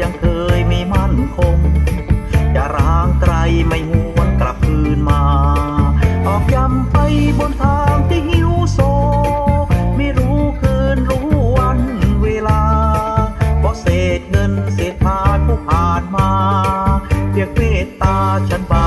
ยังเคยไม่มั่นคง จะร้างไกลไม่หวนกลับคืนมา ออกย้ำไปบนทางที่หิวโซ ไม่รู้คืนรู้วันเวลาเพราะเศษเงินเศษทานผู้ผ่านมาเรียกเมตตาฉันบา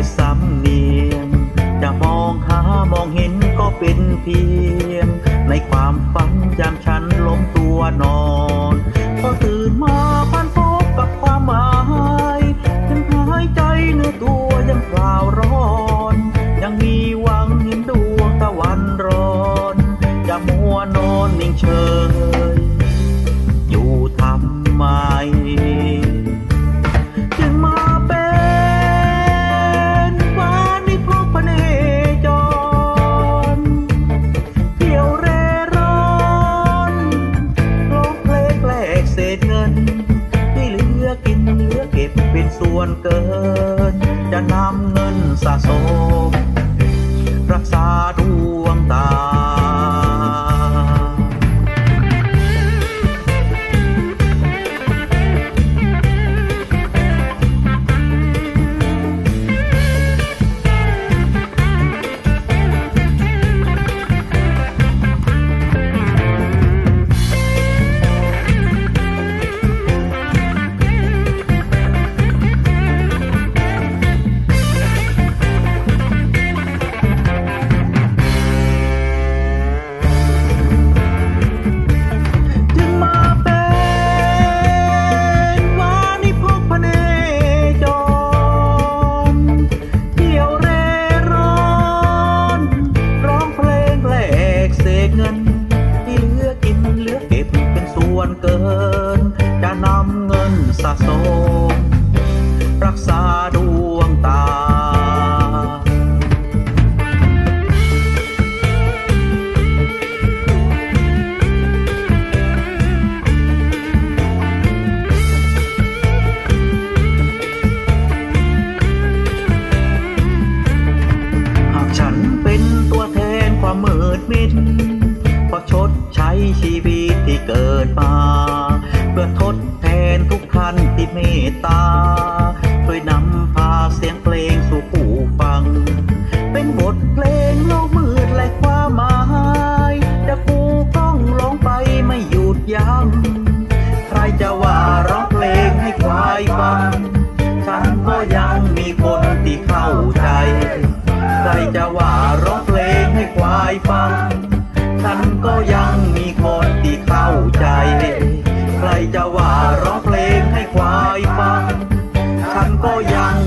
ด้แต่สำเนียง จะมองหามองเห็นก็เป็นเพียง ในความฝันยามเช้า วนเกิน จะนำ เเมตตา ช่วยนำพาเสียงเพลงสู่ผู้ฟัง เป็นบทเพลงโลกมืดและความหมายจะกูก้องร้องไปไม่หยุดยั้งใครจะว่าร้องเพลงให้ควายฟัง ฉันก็ยังมีคนที่เข้าใจ ใครจะว่าร้องเพลงให้ควายฟัง ฉันก็ยังมีคนที่เข้าใจ ใครจะว่าร้องเพลง ควายฟัง ฉันก็ยัง